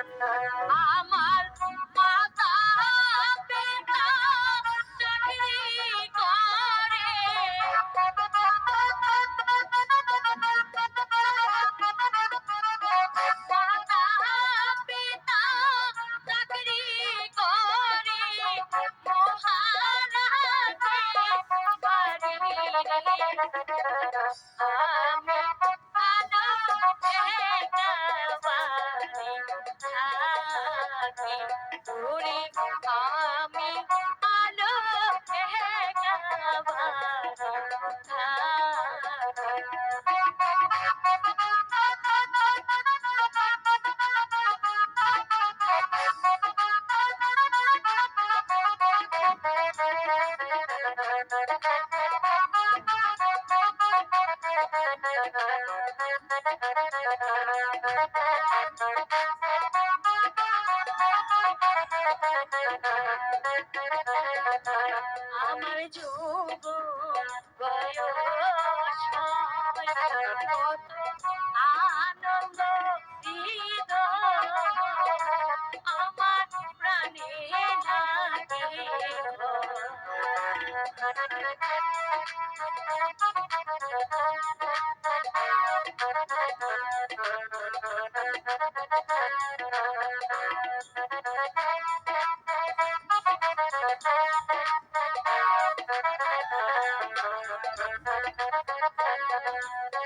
আমার মাতা পিতা চাকরি তোরে আমি আলো Thank you. আমার যুব বয়স আনন্দ দিদ আমার প্রাণে Thank. Thank you.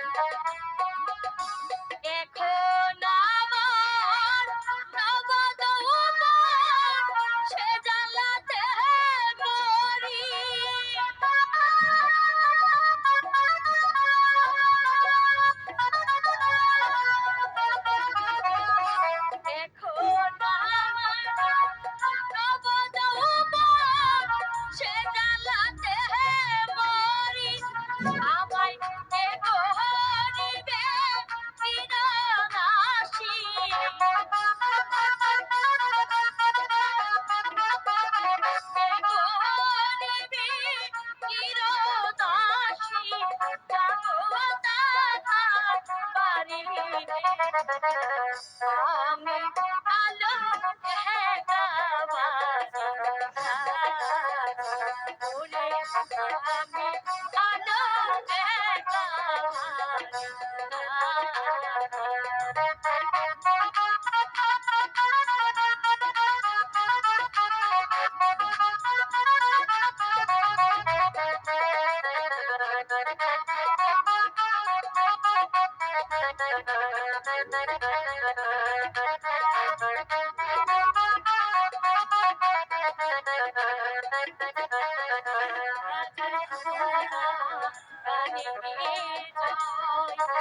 Thank you.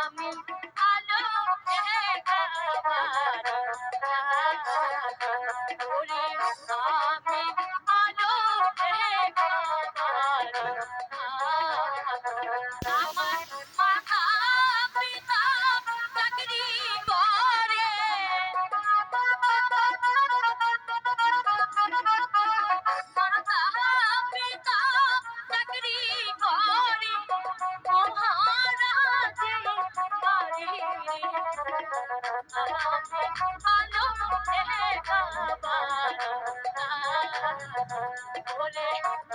আমি আলো morning.